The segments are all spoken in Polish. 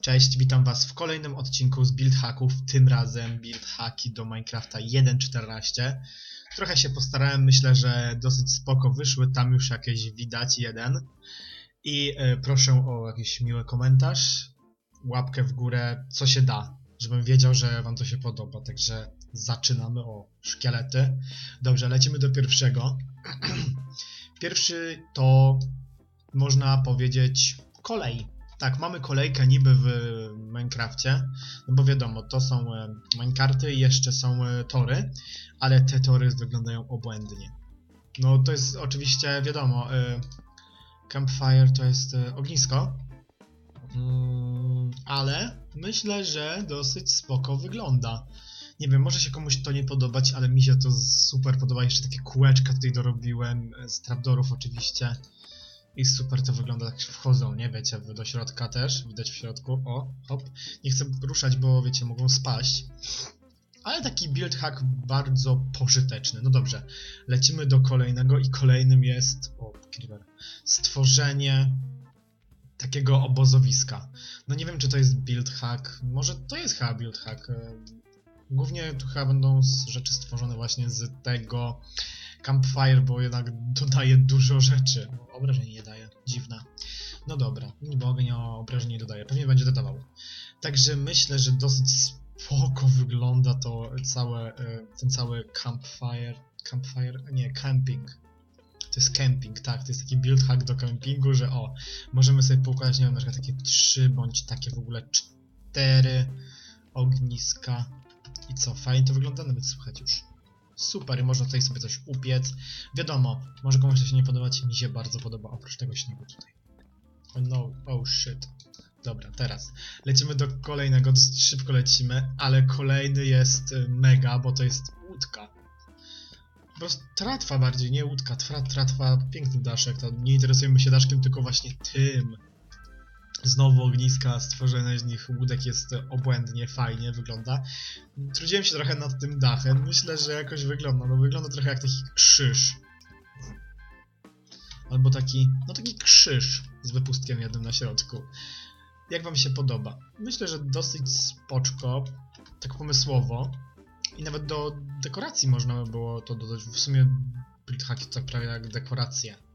Cześć, witam Was w kolejnym odcinku z Build Hacków, tym razem Build Hacki do Minecrafta 1.14. Trochę się postarałem, myślę, że dosyć spoko wyszły, tam już jakieś widać jeden. I e, proszę o jakiś miły komentarz, łapkę w górę, co się da, żebym wiedział, że Wam to się podoba. Także zaczynamy o szkielety. Dobrze, lecimy do pierwszego. Pierwszy to można powiedzieć kolej. Tak, mamy kolejkę niby w Minecrafcie, no bo wiadomo, to są e, minecarty i jeszcze są e, tory, ale te tory wyglądają obłędnie. No to jest oczywiście, wiadomo, e, campfire to jest ognisko, mm, ale myślę, że dosyć spoko wygląda. Nie wiem, może się komuś to nie podobać, ale mi się to super podoba. Jeszcze takie kółeczka tutaj dorobiłem, z trapdorów oczywiście. I super to wygląda, tak wchodzą, nie? Wiecie, do środka też, widać w środku, o, hop. Nie chcę ruszać, bo wiecie, mogą spaść. Ale taki build hack bardzo pożyteczny. No dobrze, lecimy do kolejnego i kolejnym jest, o, creeper, stworzenie takiego obozowiska. No nie wiem, czy to jest build hack, może to jest chyba build hack. Głównie tu chyba będą rzeczy stworzone właśnie z tego Campfire, bo jednak dodaje dużo rzeczy. Obrażeń nie daje. Dziwna. No dobra, niby ogień obrażeń nie dodaje. Pewnie będzie dodawał. Także myślę, że dosyć spoko wygląda to całe, e, ten cały Campfire. Campfire? Nie, camping. To jest camping, tak. To jest taki build hack do campingu, że o, możemy sobie poukładać, nie wiem, na przykład takie trzy bądź takie w ogóle cztery ogniska. I co, fajnie to wygląda? Nawet słychać już super i można tutaj sobie coś upiec. Wiadomo, może komuś to się nie podobać, mi się bardzo podoba, oprócz tego śniegu tutaj. Oh no, oh shit. Dobra, teraz lecimy do kolejnego, szybko lecimy, ale kolejny jest y, mega, bo to jest łódka. Po prostu tratwa bardziej, nie łódka, tra, tratwa, piękny daszek, to nie interesujemy się daszkiem, tylko właśnie tym. Znowu ogniska, stworzenie z nich łódek jest obłędnie, fajnie wygląda. Trudziłem się trochę nad tym dachem. Myślę, że jakoś wygląda. No wygląda trochę jak taki krzyż. Albo taki, no taki krzyż z wypustkiem jednym na środku. Jak wam się podoba? Myślę, że dosyć spoczko, tak pomysłowo. I nawet do dekoracji można by było to dodać. W sumie Build Hack to prawie jak dekoracje.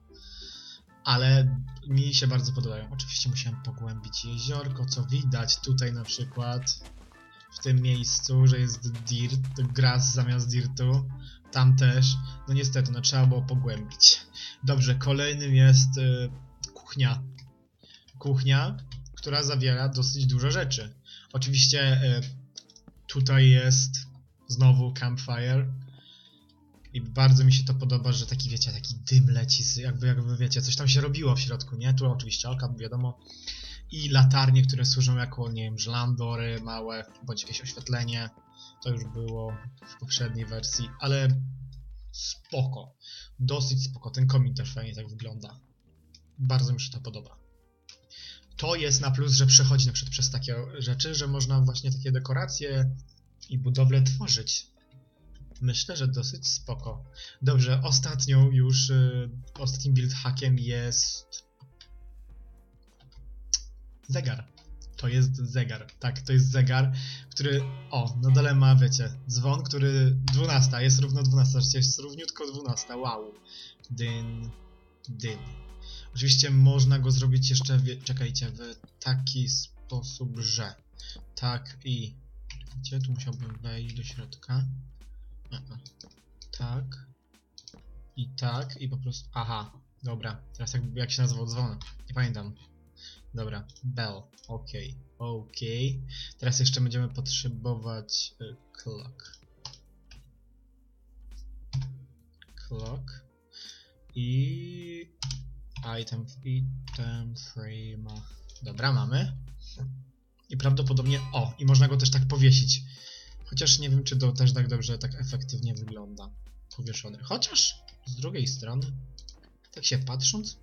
Ale mi się bardzo podobają. Oczywiście musiałem pogłębić jeziorko, co widać tutaj na przykład w tym miejscu, że jest dirt, grass zamiast dirtu. Tam też. No niestety, no trzeba było pogłębić. Dobrze, kolejnym jest y, kuchnia. Kuchnia, która zawiera dosyć dużo rzeczy. Oczywiście y, tutaj jest znowu campfire. I bardzo mi się to podoba, że taki, wiecie, taki dym leci, jakby, jakby, wiecie, coś tam się robiło w środku, nie? Tu oczywiście alka, wiadomo, i latarnie, które służą jako, nie wiem, żlandory małe, bądź jakieś oświetlenie. To już było w poprzedniej wersji, ale spoko. Dosyć spoko. Ten komin też fajnie tak wygląda. Bardzo mi się to podoba. To jest na plus, że przechodzi na przykład przez takie rzeczy, że można właśnie takie dekoracje i budowle tworzyć. Myślę, że dosyć spoko. Dobrze, ostatnią już, y, ostatnim build hackiem jest zegar. To jest zegar. Tak, to jest zegar, który. O, na dole ma, wiecie, dzwon, który. 12, jest równo 12, jest równiutko 12. Wow. Dyn. Dyn. Oczywiście można go zrobić jeszcze, wie, czekajcie, w taki sposób, że. Tak i. Gdzie tu musiałbym wejść do środka? Tak. I tak, i po prostu. Aha, dobra. Teraz jak, jak się nazywał dzwon? Nie pamiętam. Dobra, bell. Okej, okej. Teraz jeszcze będziemy potrzebować y, clock. Clock. I item, item frame. Dobra, mamy. I prawdopodobnie. O, i można go też tak powiesić. Chociaż nie wiem, czy to też tak dobrze, tak efektywnie wygląda. Powieszony. Chociaż z drugiej strony, tak się patrząc,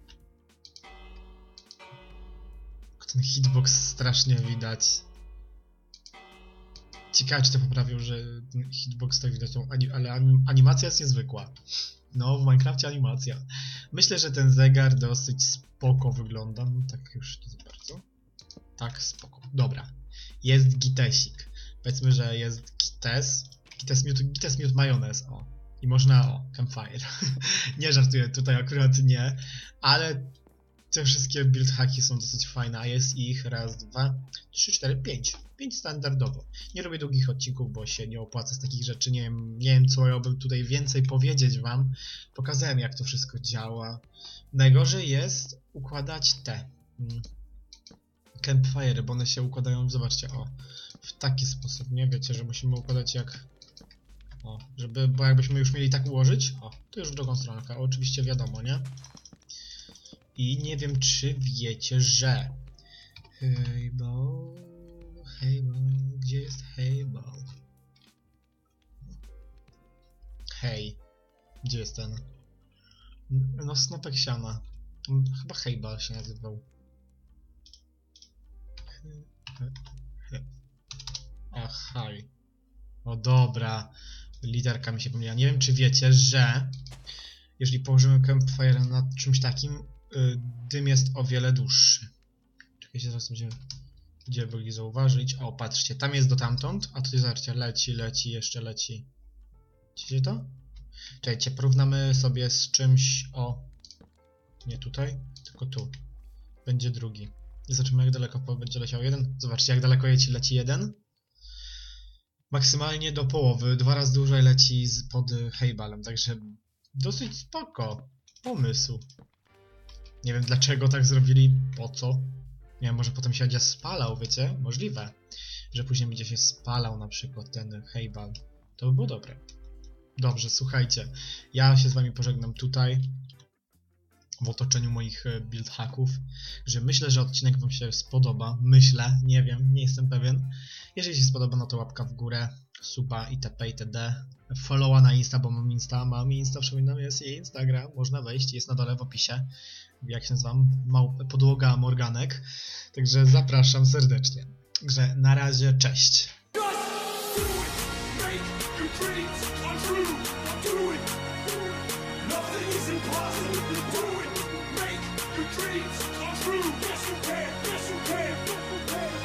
ten hitbox strasznie widać. Ciekawe, czy to poprawił, że ten hitbox tak widać, ale anim- animacja jest niezwykła. No, w Minecrafcie animacja. Myślę, że ten zegar dosyć spoko wygląda. No, tak już nie bardzo. Tak, spoko. Dobra. Jest gitesik. Powiedzmy, że jest gites. Gites miód, gites miód majonez, o. I można, o, campfire. nie żartuję, tutaj akurat nie. Ale te wszystkie build hacki są dosyć fajne, a jest ich raz, dwa, trzy, cztery, pięć. Pięć standardowo. Nie robię długich odcinków, bo się nie opłaca z takich rzeczy. Nie wiem, nie wiem co miałbym tutaj więcej powiedzieć wam. Pokazałem, jak to wszystko działa. Najgorzej jest układać te mm, campfire, bo one się układają, zobaczcie, o, w taki sposób, nie? Wiecie, że musimy układać jak... O, żeby, bo jakbyśmy już mieli tak ułożyć, o, to już w drugą stronę, oczywiście wiadomo, nie? I nie wiem, czy wiecie, że... Heyball... Heyball... Gdzie jest Heyball? Hej. Gdzie jest ten? No, snopek siana. Chyba Heyball się nazywał. He- Ahaj. O dobra. Literka mi się pomyliła. Nie wiem, czy wiecie, że jeżeli położymy campfire nad czymś takim, y, dym jest o wiele dłuższy. Czekajcie, zaraz będziemy gdzie byli zauważyć. O, patrzcie, tam jest dotamtąd, a tutaj zobaczcie, leci, leci, jeszcze leci. Widzicie to? Czekajcie, porównamy sobie z czymś, o, nie tutaj, tylko tu. Będzie drugi. I zobaczymy, jak daleko będzie leciał jeden. Zobaczcie, jak daleko leci, leci jeden. Maksymalnie do połowy, dwa razy dłużej leci z pod Hejbalem, także dosyć spoko. Pomysł. Nie wiem dlaczego tak zrobili, po co. Nie wiem, może potem się będzie spalał, wiecie? Możliwe, że później będzie się spalał na przykład ten Hejbal. To by było dobre. Dobrze, słuchajcie. Ja się z wami pożegnam tutaj w otoczeniu moich e, build hacków, że myślę, że odcinek wam się spodoba. Myślę, nie wiem, nie jestem pewien. Jeżeli się spodoba, no to łapka w górę, suba itp. itd. Followa na Insta, bo mam Insta, mam Insta, przypominam, jest jej Instagram, można wejść, jest na dole w opisie. Jak się nazywam? Mał, podłoga Morganek. Także zapraszam serdecznie. Także na razie, cześć. Make your true. Do it. Nothing is impossible. Do it. Make your dreams come true. Yes, you can. Yes, you can. Yes, you can.